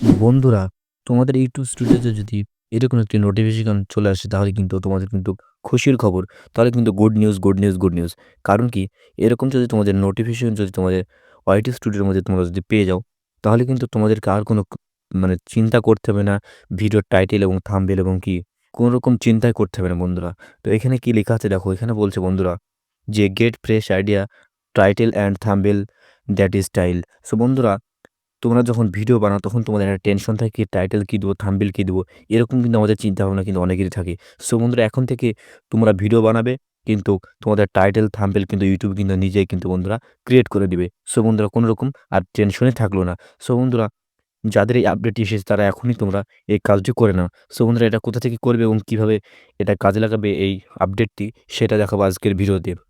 বন্ধুরা, তোমাদের ইউটিউব স্টুডিওতে যদি এরকম একটি নোটিফিকেশন চলে আসে তাহলে কিন্তু তোমাদের কিন্তু খুশির খবর। তাহলে কিন্তু good news, good news, good news. কারণ কি? এরকম যদি তোমাদের নোটিফিকেশন যদি তোমাদের ওয়াইটি স্টুডিওর মধ্যে তোমরা যদি পেয়ে যাও, তাহলে কিন্তু তোমাদেরকে আর কোনো মানে চিন্তা করতে হবে না ভিডিওর টাইটেল এবং থাম্বনেল এবং কি কোনো রকম চিন্তাই করতে হবে না বন্ধুরা। তো এখানে কি লেখা আছে দেখো, এখানে বলছে বন্ধুরা যে get fresh idea, title and thumbnail that is style. So বন্ধুরা তোমরা যখন ভিডিও বানাও তখন তোমাদের একটা টেনশন থাকে টাইটেল কী দেবো, থাম্বনেল কী দেবো? এরকম কিন্তু আমাদের চিন্তাভাবনা কিন্তু অনেকেরই থাকে। সো বন্ধুরা এখন থেকে তোমরা ভিডিও বানাবে কিন্তু তোমাদের টাইটেল, থাম্বনেল কিন্তু YouTube কিন্তু নিজেই কিন্তু বন্ধুরা ক্রিয়েট করে দিবে। সো বন্ধুরা কোনো রকম আর টেনশনে থাকল না। সো বন্ধুরা যাদের এই আপডেটটি এসেছে তারা এখনই তোমরা এই কাজটি করে নাও। সো বন্ধুরা এটা কোথা থেকে করবে এবং কীভাবে এটা কাজে লাগাবে এই আপডেটটি সেটা দেখাবো আজকের ভিডিও ভিডিওতে।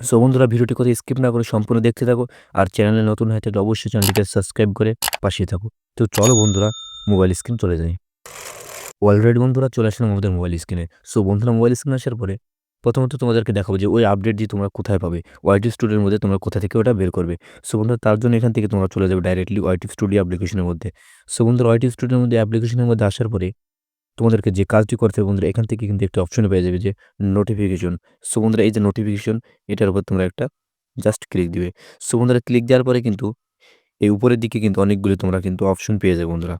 সো বন্ধুরা, ভিডিওটি কোথাও স্কিপ না করে সম্পূর্ণ দেখতে থাকো আর চ্যানেলে নতুন হয়ে অবশ্যই চ্যানেলটিকে সাবস্ক্রাইব করে পাশে থাকো। তো চলো বন্ধুরা, মোবাইল স্ক্রিন চলে যাই। অলরেডি বন্ধুরা, চলে আসলাম আমাদের মোবাইল স্ক্রিনে। সো বন্ধুরা, মোবাইল স্ক্রিন আসার পরে প্রথমত তোমাদেরকে দেখাবো যে ওই আপডেট দিয়ে তোমরা কোথায় পাবে। ওয়াইটি স্টুডিওর মধ্যে তোমরা কোথা থেকে ওটা বের করবে। সো বন্ধুরা, তার জন্য এখান থেকে তোমরা চলে যাবে ডাইরেক্টলি ওয়াইটি স্টুডিও অ্যাপ্লিকেশনের মধ্যে। সো বন্ধুরা ওয়াইটি স্টুডিওর মধ্যে অ্যাপ্লিকেশনের মধ্যে আসার পরে তোমাদেরকে যে কাজটি করতে হবে বন্ধুরা, এখান থেকে কিন্তু একটা অপশন পেয়ে যাবে যে নোটিফিকেশন সো বন্ধুরা, এই যে নোটিফিকেশন এটার উপর তোমরা একটা জাস্ট ক্লিক দিবে। সো বন্ধুরা ক্লিক দেওয়ার পরে কিন্তু এই উপরের দিকে কিন্তু অনেকগুলো তোমরা কিন্তু অপশন পেয়ে যাবে বন্ধুরা।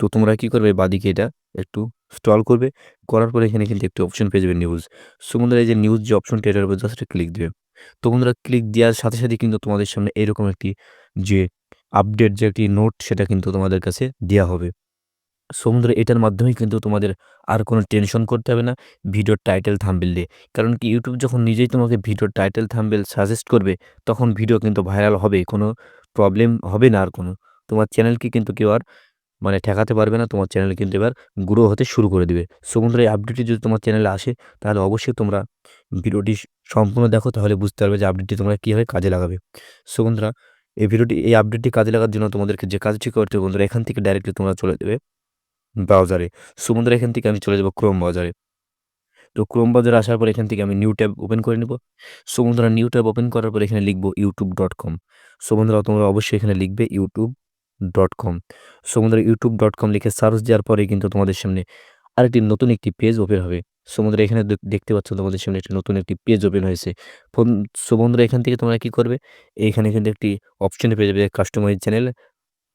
তো তোমরা কি করবে, বাদিকে এটা একটু স্টল করবে, করার পরে এখানে কিন্তু একটি অপশন পেয়ে যাবে নিউজ সো বন্ধুরা, এই যে নিউজ যে অপশনটি এটার উপর জাস্ট ক্লিক দিবে। তো বন্ধুরা ক্লিক দেওয়ার সাথে সাথে কিন্তু তোমাদের সামনে এরকম একটি যে আপডেট যে একটি নোট সেটা কিন্তু তোমাদের কাছে দেওয়া হবে। সমুদ্র এটার মাধ্যমেই কিন্তু তোমাদের আর কোনো টেনশন করতে হবে না। ভিডিওর টাইটেল থাম্বেল দিয়ে। কারণ কি ইউটিউব যখন নিজেই তোমাকে ভিডিওর টাইটেল থাম্বেল সাজেস্ট করবে, তখন ভিডিও কিন্তু ভাইরাল হবে, কোনো প্রবলেম হবে না আর কোনো। তোমার চ্যানেলকে কিন্তু কেউ আর মানে ঠেকাতে পারবে না, তোমার চ্যানেল কিন্তু এবার গ্রো হতে শুরু করে দিবে। সমুদ্র এই আপডেটটি যদি তোমার চ্যানেলে আসে, তাহলে অবশ্যই তোমরা ভিডিওটি সম্পূর্ণ দেখো, তাহলে বুঝতে পারবে যে আপডেটটি তোমরা কীভাবে কাজে লাগাবে। সো বন্ধুরা, এই ভিডিওটি এই আপডেটটি কাজে লাগার জন্য তোমাদেরকে যে কাজটি করতে বন্ধুরা, এখান থেকে ডাইরেক্টলি তোমরা চলে দেবে ব্রাউজারে সো বন্ধুরা এখান থেকে আমি চলে যাব ক্রোম ব্রাউজারে তো ক্রোম ব্রাউজারে আসার পর এখান থেকে আমি নিউ ট্যাব ওপেন করে নেব। সো নিউ ট্যাব ওপেন করার পর এখানে লিখব ইউটিউব ডট কম। সো তোমরা অবশ্যই এখানে লিখবে YouTube dot com. So YouTube dot com লিখে সার্চ দেওয়ার পরে কিন্তু তোমাদের সামনে আরেকটি নতুন একটি পেজ ওপেন হবে। সো বন্ধুরা এখানে দেখতে পাচ্ছ তোমাদের সামনে একটি নতুন একটি পেজ ওপেন হয়েছে। সো বন্ধুরা এখান থেকে তোমরা কি করবে? এইখানে কিন্তু একটি অপশন পেয়ে যাবে কাস্টমাইজ চ্যানেল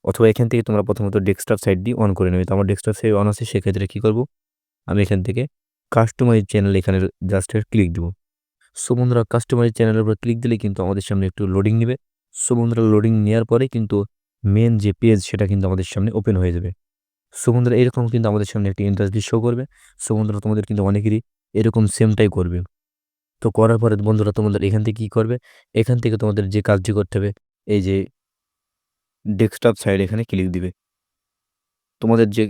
অথবা এখান থেকে তোমরা প্রথমত ডেস্কটপ সাইট দিয়ে অন করে নেবে। তো আমার ডেস্কটপ সাইট অন আছে, সেক্ষেত্রে কী করব? আমি এখান থেকে কাস্টমাইজ চ্যানেল এখানে জাস্ট ক্লিক দেবো। সো বন্ধুরা কাস্টমাইজ চ্যানেলের উপর ক্লিক দিলে কিন্তু আমাদের সামনে একটু লোডিং নেবে। সো বন্ধুরা লোডিং নেওয়ার পরে কিন্তু মেন যে পেজ সেটা কিন্তু আমাদের সামনে ওপেন হয়ে যাবে। সো বন্ধুরা, এরকম কিন্তু আমাদের সামনে একটি ইন্টারেস্ট শো করবে। সো বন্ধুরা, তোমাদের কিন্তু অনেকেরই এরকম সেমটাই করবে। তো করার পরে বন্ধুরা, তোমাদের এখান থেকে কী করবে? এখান থেকে তোমাদের যে কাজটি করতে হবে, এই যে ডেস্কটপ সাইড এখানে ক্লিক দিবে। তোমাদের যে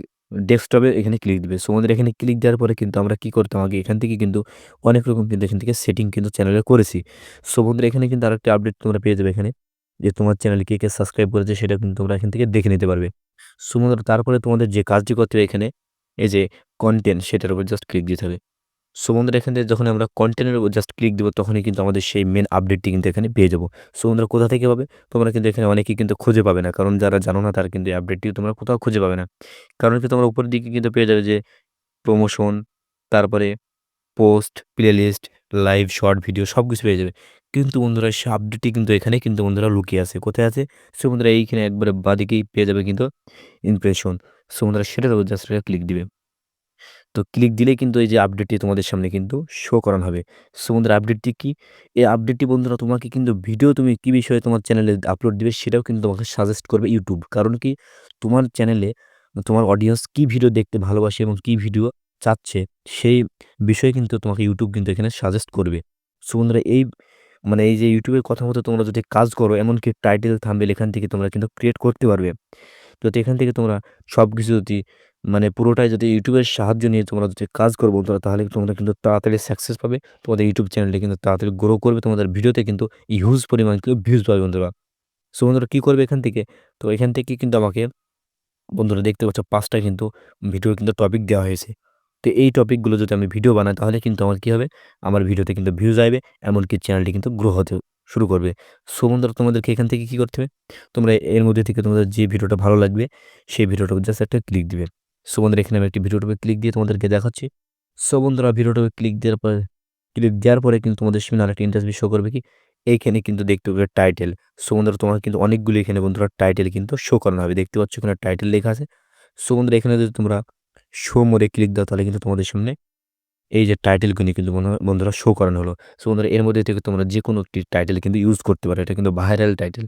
ডেস্কটপে এখানে ক্লিক দিবে। সো আমাদের এখানে ক্লিক দেওয়ার পরে কিন্তু আমরা কি করতাম আগে? এখান থেকে কিন্তু অনেক রকম কিন্তু এখান থেকে সেটিং কিন্তু চ্যানেলে করেছি। সো বন্ধুরা, এখানে কিন্তু আরেকটা আপডেট তোমরা পেয়ে যাবে এখানে। যে তোমার চ্যানেল কে কে সাবস্ক্রাইব করেছে সেটা কিন্তু তোমরা এখান থেকে দেখে নিতে পারবে। সো বন্ধুরা, তারপরে তোমাদের যে কাজটি করতে এখানে, এই যে কন্টেন্ট সেটার উপর জাস্ট ক্লিক দিতে হবে। সো বন্ধুরা, এখান থেকে যখন আমরা কন্টেন্টের উপর জাস্ট ক্লিক দেবো, তখনই কিন্তু আমাদের সেই মেন আপডেটটি কিন্তু এখানে পেয়ে যাব। সো বন্ধুরা, কোথা থেকে পাবে? তোমরা কিন্তু এখানে অনেকেই কিন্তু খুঁজে পাবে না, কারণ যারা জানো না, তারা কিন্তু এই আপডেটটি তোমরা কোথাও খুঁজে পাবে না। কারণ কি তোমরা উপরের দিকে কিন্তু পেয়ে যাবে যে প্রমোশন তারপরে post playlist live short video সব কিছু পেয়ে যাবে। কিন্তু বন্ধুরা, সে আপডেটটি কিন্তু এখানে কিন্তু বন্ধুরা লুকিয়ে আছে। কোথায় আছে? সো বন্ধুরা, এইখানে একবারে বাদিকেই পেয়ে যাবে কিন্তু ইমপ্রেশন সো বন্ধুরা সেটার উপর জাস্ট ক্লিক দিবে। তো ক্লিক দিলেই কিন্তু এই যে আপডেটটি তোমাদের সামনে কিন্তু শো করানো হবে। সো বন্ধুরা আপডেটটি কী? এই আপডেটটি বন্ধুরা, তোমাকে কিন্তু ভিডিও তুমি কী বিষয়ে তোমার চ্যানেলে আপলোড দিবে সেটাও কিন্তু তোমাকে সাজেস্ট করবে ইউটিউব কারণ কি? তোমার চ্যানেলে তোমার অডিয়েন্স কী ভিডিও দেখতে ভালোবাসে এবং কী ভিডিও চাচ্ছে, সেই বিষয়ে কিন্তু তোমাকে ইউটিউব কিন্তু এখানে সাজেস্ট করবে। সো বন্ধুরা, এই মানে এই যে ইউটিউবের কথা মতো তোমরা যদি কাজ করো, এমনকি টাইটেল থাম্বেল এখান থেকে তোমরা কিন্তু ক্রিয়েট করতে পারবে। যদি এখান থেকে তোমরা সব কিছু যদি মানে পুরোটাই যদি ইউটিউবের সাহায্য নিয়ে তোমরা যদি কাজ করো বন্ধুরা, তাহলে তোমরা কিন্তু তাড়াতাড়ি সাকসেস পাবে। তোমাদের ইউটিউব চ্যানেলে কিন্তু তাড়াতাড়ি গ্রো করবে, তোমাদের ভিডিওতে কিন্তু হিউজ পরিমাণ কিন্তু ভিউজ পাবে বন্ধুরা। সো বন্ধুরা, কী করবে এখান থেকে? তো এখান থেকে কিন্তু আমাকে বন্ধুরা দেখতে পাচ্ছ পাঁচটা কিন্তু ভিডিও কিন্তু টপিক দেওয়া হয়েছে। তো এই টপিকগুলো যদি আমি ভিডিও বানাই, তাহলে কিন্তু আমার কী হবে? আমার ভিডিওতে কিন্তু ভিউজ আসবে, এমনকি চ্যানেলটি কিন্তু গ্রো হতে শুরু করবে। সো বন্ধুরা, তোমাদেরকে এখান থেকে কী করতে হবে? তোমরা এর মধ্যে থেকে তোমাদের যে ভিডিওটা ভালো লাগবে, সেই ভিডিওটা জাস্ট একটা ক্লিক দিবে। সো বন্ধুরা, এখানে আমি একটি ভিডিওটাকে ক্লিক দিয়ে তোমাদেরকে দেখাচ্ছি। সো বন্ধুরা ভিডিওটাকে ক্লিক দেওয়ার পরে ক্লিক দেওয়ার পরে কিন্তু তোমাদের সামনে আরেকটা ইন্টারভিউ শো করবে কি? এইখানে কিন্তু দেখতে পাবে টাইটেল সো বন্ধুরা, তোমার কিন্তু অনেকগুলো এখানে বন্ধুরা টাইটেল কিন্তু শো করানো হবে। দেখতে পাচ্ছ এখানে টাইটেল লেখা আছে। সো বন্ধুরা, এখানে যদি তোমরা শো মোডে ক্লিক দাও তাহলে কিন্তু তোমাদের সামনে এই যে টাইটেলগুলি কিন্তু বন্ধুরা শো করানো হলো। সো বন্ধুরা, এর মধ্যে থেকে তোমরা যে কোনো একটি টাইটেল কিন্তু ইউজ করতে পারো। এটা কিন্তু ভাইরাল টাইটেল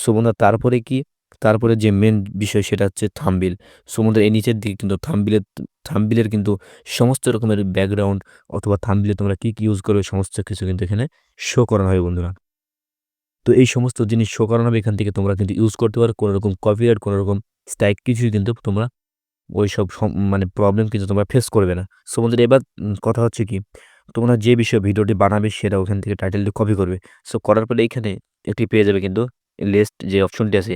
সো বন্ধুরা, তারপরে কি? তারপরে যে মেন বিষয় সেটা হচ্ছে থাম্বিল সো বন্ধুরা, এই নিচের দিকে কিন্তু থাম্বিলের থাম্বিলের কিন্তু সমস্ত রকমের ব্যাকগ্রাউন্ড অথবা থাম্বিলে তোমরা কী কী ইউজ করবে সমস্ত কিছু কিন্তু এখানে শো করানো হবে বন্ধুরা। তো এই সমস্ত জিনিস শো করানো হবে, এখান থেকে তোমরা কিন্তু ইউজ করতে পারো। কোনো রকম কপিরাইট কোনো রকম স্ট্রাইক কিছুই কিন্তু তোমরা ওই সব মানে প্রবলেম কিন্তু তোমরা ফেস করবে না। সো বন্ধুরা, এবার কথা হচ্ছে কি? তোমরা যে বিষয়ে ভিডিওটি বানাবে সেটা ওখান থেকে টাইটেলটি কপি করবে। সো করার পরে এখানে একটি পেয়ে যাবে কিন্তু লিস্ট যে অপশনটি আছে,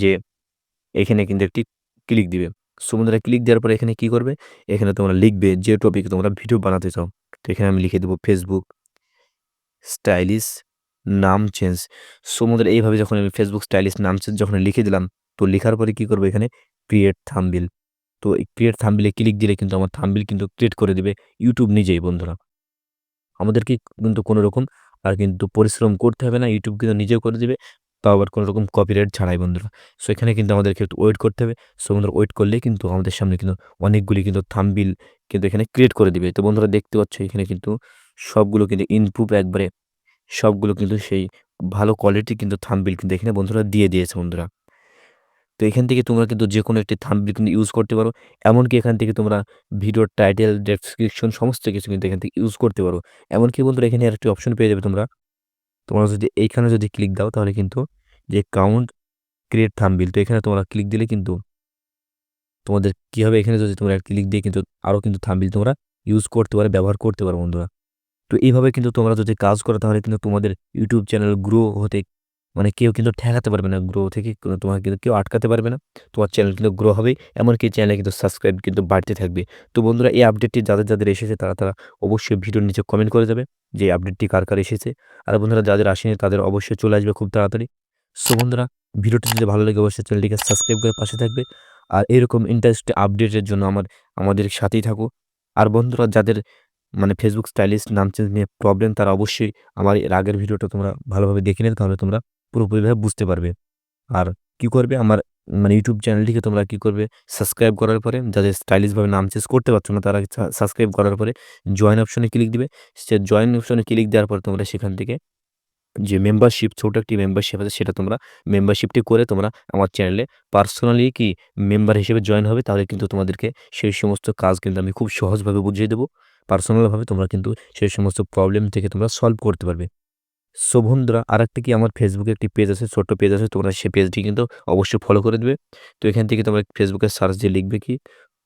যে এখানে কিন্তু একটি ক্লিক দিবে। সো বন্ধুরা ক্লিক দেওয়ার পরে এখানে কি করবে? এখানে তোমরা লিখবে যে টপিকে তোমরা ভিডিও বানাতে চাও। তো এখানে আমি লিখে দেবো ফেসবুক স্টাইলিশ নাম চেঞ্জ সো বন্ধুরা, এইভাবে যখন আমি ফেসবুক স্টাইলিশ নাম চেঞ্জ যখন লিখে দিলাম, তো লেখার পরে কি করব এখানে? ক্রিয়েট থাম্বিল তো এই ক্রিয়েট থাম্বিলে ক্লিক দিলে কিন্তু আমার থাম্বিল কিন্তু ক্রিয়েট করে দেবে ইউটিউব নিজেই বন্ধুরা। আমাদেরকে কিন্তু কোনো রকম আর কিন্তু পরিশ্রম করতে হবে না ইউটিউব কিন্তু নিজেও করে দেবে, তাও আবার কোনো রকম কপিরাইট ছাড়াই বন্ধুরা। সো এখানে কিন্তু আমাদেরকে একটু ওয়েট করতে হবে। সো বন্ধুরা ওয়েট করলে কিন্তু আমাদের সামনে কিন্তু অনেকগুলি কিন্তু থাম্বিল কিন্তু এখানে ক্রিয়েট করে দিবে। তো বন্ধুরা দেখতে পাচ্ছ এখানে কিন্তু সবগুলো কিন্তু ইনপ্রুভ একবারে, সবগুলো কিন্তু সেই ভালো কোয়ালিটি কিন্তু থাম্বিল কিন্তু এখানে বন্ধুরা দিয়ে দিয়েছে বন্ধুরা। তো এখান থেকে তোমরা কিন্তু যে কোনো একটি থাম্বনেল কিন্তু ইউজ করতে পারো। এমনকি এখান থেকে তোমরা ভিডিওর টাইটেল ডেসক্রিপশন সমস্ত কিছু কিন্তু এখান থেকে ইউজ করতে পারো। এমনকি বন্ধুরা এখানে আরেকটি অপশন পেয়ে যাবে তোমরা। তোমরা যদি এইখানে যদি ক্লিক দাও তাহলে কিন্তু যে কাউন্ট ক্রিয়েট থাম্বিল তো এখানে তোমরা ক্লিক দিলে কিন্তু তোমাদের কী হবে? এখানে যদি তোমরা ক্লিক দিয়ে কিন্তু আরও কিন্তু থাম্বিল তোমরা ইউজ করতে পারো, ব্যবহার করতে পারো বন্ধুরা। তো এইভাবে কিন্তু তোমরা যদি কাজ করো তাহলে কিন্তু তোমাদের ইউটিউব চ্যানেল গ্রো হতে মানে কেউ কিন্তু ঠেকাতে পারবে না গ্রো থেকে তোমাকে কিন্তু কেউ আটকাতে পারবে না। তোমার চ্যানেল কিন্তু গ্রো হবে, এমনকি চ্যানেলে কিন্তু সাবস্ক্রাইব কিন্তু বাড়তে থাকবে। তো বন্ধুরা, এই আপডেটটি যাদের যাদের এসেছে, তারা তারা অবশ্যই ভিডিওর নিচে কমেন্ট করে যাবে যে আপডেটটি কার কার এসেছে। আর বন্ধুরা, যাদের আসেনি, তাদের অবশ্যই চলে আসবে খুব তাড়াতাড়ি। সো বন্ধুরা, ভিডিওটি যদি ভালো লাগে, অবশ্যই চ্যানেলটিকে সাবস্ক্রাইব করে পাশে থাকবে। আর এরকম ইন্টারেস্ট আপডেটের জন্য আমার, আমাদের সাথেই থাকো। আর বন্ধুরা, যাদের মানে ফেসবুক স্টাইলিশ নাম চেঞ্জ নিয়ে প্রবলেম তারা অবশ্যই আমার এর আগের ভিডিওটা তোমরা ভালোভাবে দেখে নেবে তাহলে তোমরা পুরোপুরিভাবে বুঝতে পারবে। আর কি করবে? আমার মানে ইউটিউব চ্যানেলটিকে তোমরা কি করবে? সাবস্ক্রাইব করার পরে যাদের স্টাইলিশভাবে নাম চেঞ্জ করতে পারছ না, তারা সাবস্ক্রাইব করার পরে জয়েন অপশনে ক্লিক দিবে। সে জয়েন অপশনে ক্লিক দেওয়ার পর তোমরা সেখান থেকে যে মেম্বারশিপ ছোটো একটি মেম্বারশিপ আছে, সেটা তোমরা মেম্বারশিপটি করে তোমরা আমার চ্যানেলে পার্সোনালি কি মেম্বার হিসেবে জয়েন হবে, তাহলে কিন্তু তোমাদেরকে সেই সমস্ত কাজ কিন্তু আমি খুব সহজভাবে বুঝিয়ে দেবো। পার্সোনালভাবে তোমরা কিন্তু সেই সমস্ত প্রবলেম থেকে তোমরা সলভ করতে পারবে। সো বন্ধুরা আরেকটা কি আমার ফেসবুকে একটি পেজ আছে, ছোট্ট পেজ আছে, তোমরা সেই পেজটি কিন্তু অবশ্যই ফলো করে দেবে। তো এখান থেকে তোমরা ফেসবুকে সার্চ দিয়ে লিখবে কি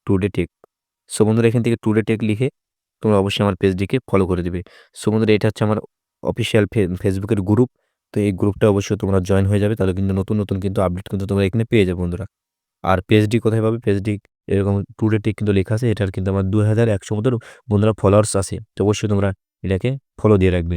টুডে টেক সো এখান থেকে টুডে টেক লিখে তোমরা অবশ্যই আমার পেজটিকে ফলো করে দেবে। সো এটা হচ্ছে আমার অফিসিয়াল ফেসবুকের গ্রুপ তো এই গ্রুপটা অবশ্যই তোমরা জয়েন হয়ে যাবে, তাহলে কিন্তু নতুন নতুন কিন্তু আপডেট কিন্তু তোমরা এখানে পেয়ে যাবে বন্ধুরা। আর পেজটি কোথায় পাবে? পেজটি এরকম টুডে টেক কিন্তু লেখা আছে, এটার কিন্তু আমার দু হাজার একশো মতো বন্ধুরা ফলোয়ার্স আছে। তো অবশ্যই তোমরা এটাকে ফলো দিয়ে রাখবে।